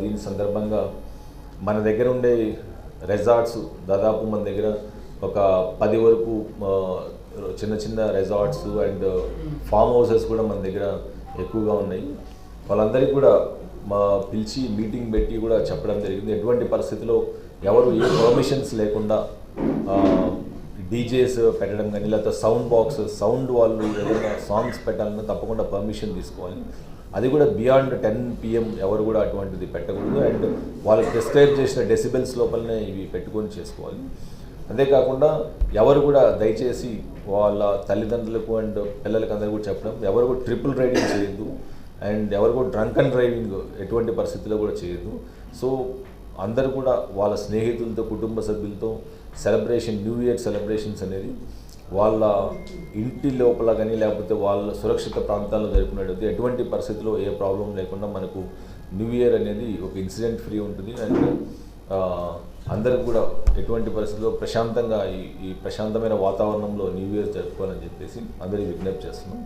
దీని సందర్భంగా మన దగ్గర ఉండే రెసార్ట్స్ దాదాపు మన దగ్గర ఒక పది వరకు చిన్న చిన్న రెసార్ట్స్ అండ్ ఫామ్ హౌసెస్ కూడా మన దగ్గర ఎక్కువగా ఉన్నాయి. వాళ్ళందరికీ కూడా మా పిలిచి మీటింగ్ పెట్టి కూడా చెప్పడం జరిగింది. ఎటువంటి పరిస్థితిలో ఎవరు ఏ పర్మిషన్స్ లేకుండా డీజేస్ పెట్టడం కానీ లేకపోతే సౌండ్ బాక్స్ సౌండ్ వాళ్ళు ఏదైనా సాంగ్స్ పెట్టాలన్నా తప్పకుండా పర్మిషన్ తీసుకోవాలి. అది కూడా బియాండ్ టెన్ పిఎం ఎవరు కూడా అటువంటిది పెట్టకూడదు. అండ్ వాళ్ళు ప్రిస్క్రైబ్ చేసిన డెసిబెల్స్ లోపలనే ఇవి పెట్టుకొని చేసుకోవాలి. అంతేకాకుండా ఎవరు కూడా దయచేసి వాళ్ళ తల్లిదండ్రులకు అండ్ పిల్లలకి అందరూ కూడా చెప్పడం ఎవరు కూడా ట్రిపుల్ రైడింగ్ చేయొద్దు. అండ్ ఎవరు కూడా డ్రంక్ అండ్ డ్రైవింగ్ ఎటువంటి పరిస్థితిలో కూడా చేయొద్దు. సో అందరూ కూడా వాళ్ళ స్నేహితులతో కుటుంబ సభ్యులతో సెలబ్రేషన్ న్యూ ఇయర్ సెలబ్రేషన్స్ అనేది వాళ్ళ ఇంటి లోపల కానీ లేకపోతే వాళ్ళ సురక్షిత ప్రాంతాల్లో జరుపుకునేటప్పుడు ఎటువంటి పరిస్థితిలో ఏ ప్రాబ్లం లేకుండా మనకు న్యూ ఇయర్ అనేది ఒక ఇన్సిడెంట్ ఫ్రీ ఉంటుంది. అండ్ అందరూ కూడా ఎటువంటి పరిస్థితుల్లో ప్రశాంతంగా ఈ ఈ ప్రశాంతమైన వాతావరణంలో న్యూ ఇయర్ జరుపుకోవాలని చెప్పేసి అందరికీ విజ్ఞప్తి చేస్తున్నాం.